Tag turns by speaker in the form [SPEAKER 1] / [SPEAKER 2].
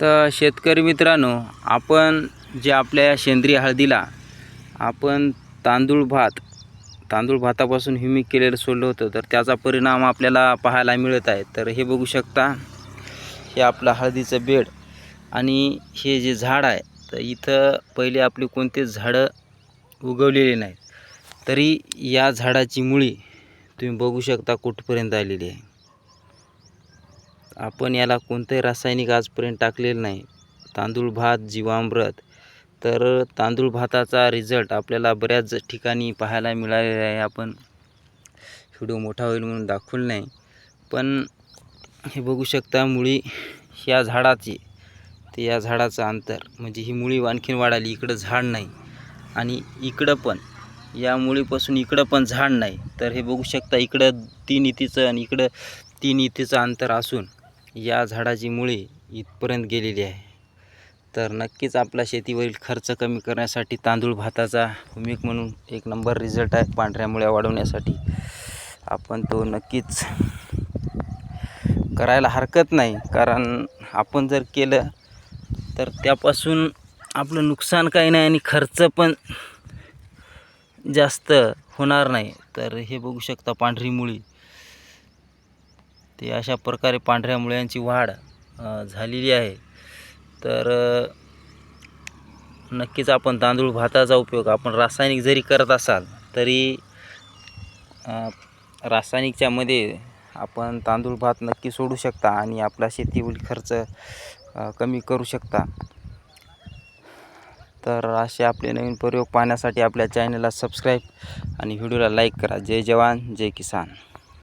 [SPEAKER 1] तर शेतकरी मित्रांनो आपण जे आपल्या सेंद्रिय हळदीला आपण तांदूळ भात तांदूळ भातापासून ह्युमिक केलेलं सोडलं होतं तर त्याचा परिणाम आपल्याला पाहायला मिळत आहे. तर हे बघू शकता हे आपलं हळदीचं बेड आणि हे जे झाड आहे तर इथं पहिले आपली कोणतेच झाडं उगवलेली नाहीत. तरी या झाडाची मुळी तुम्ही बघू शकता कुठपर्यंत आलेली आहे. आपण याला कोणतंही रासायनिक आजपर्यंत टाकलेलं नाही. तांदूळ भात जीवामृत. तर तांदूळ भाताचा रिझल्ट आपल्याला बऱ्याच ठिकाणी पाहायला मिळालेला आहे. आपण व्हिडिओ मोठा होईल म्हणून दाखवलं नाही. पण हे बघू शकता मुळी ह्या झाडाची ते या झाडाचं अंतर. म्हणजे ही मुळी आणखीन वाढाली इकडं झाड नाही. आणि इकडं पण या मुळीपासून इकडं पण झाड नाही. तर हे बघू शकता इकडं तीन इतीचं आणि इकडं तीन इतीचं अंतर असून या झाडाची मुळे इथपर्यंत गेलेली आहे. तर नक्कीच आपला शेतीवरील खर्च कमी करण्यासाठी तांदूळ भाताचा भूमिक म्हणून एक नंबर रिझल्ट आहे पांढऱ्या मुळ्या वाढवण्यासाठी. आपण तो नक्कीच करायला हरकत नाही. कारण आपण जर केलं तर त्यापासून आपलं नुकसान काही नाही आणि खर्च पण जास्त होणार नाही. तर हे बघू शकता पांढरी मुळी. ते अशा प्रकारे पांढऱ्या मुळ्यांची वाढ झालेली आहे. तर नक्कीच आपण तांदूळ भाताचा उपयोग आपण रासायनिक जरी करत असाल तरी रासायनिकच्यामध्ये आपण तांदूळ भात नक्की सोडू शकता आणि आपला शेतीवरील खर्च कमी करू शकता. तर असे आपले नवीन प्रयोग पाहण्यासाठी आपल्या चॅनलला सबस्क्राईब आणि व्हिडिओला लाईक करा. जय जवान जय किसान.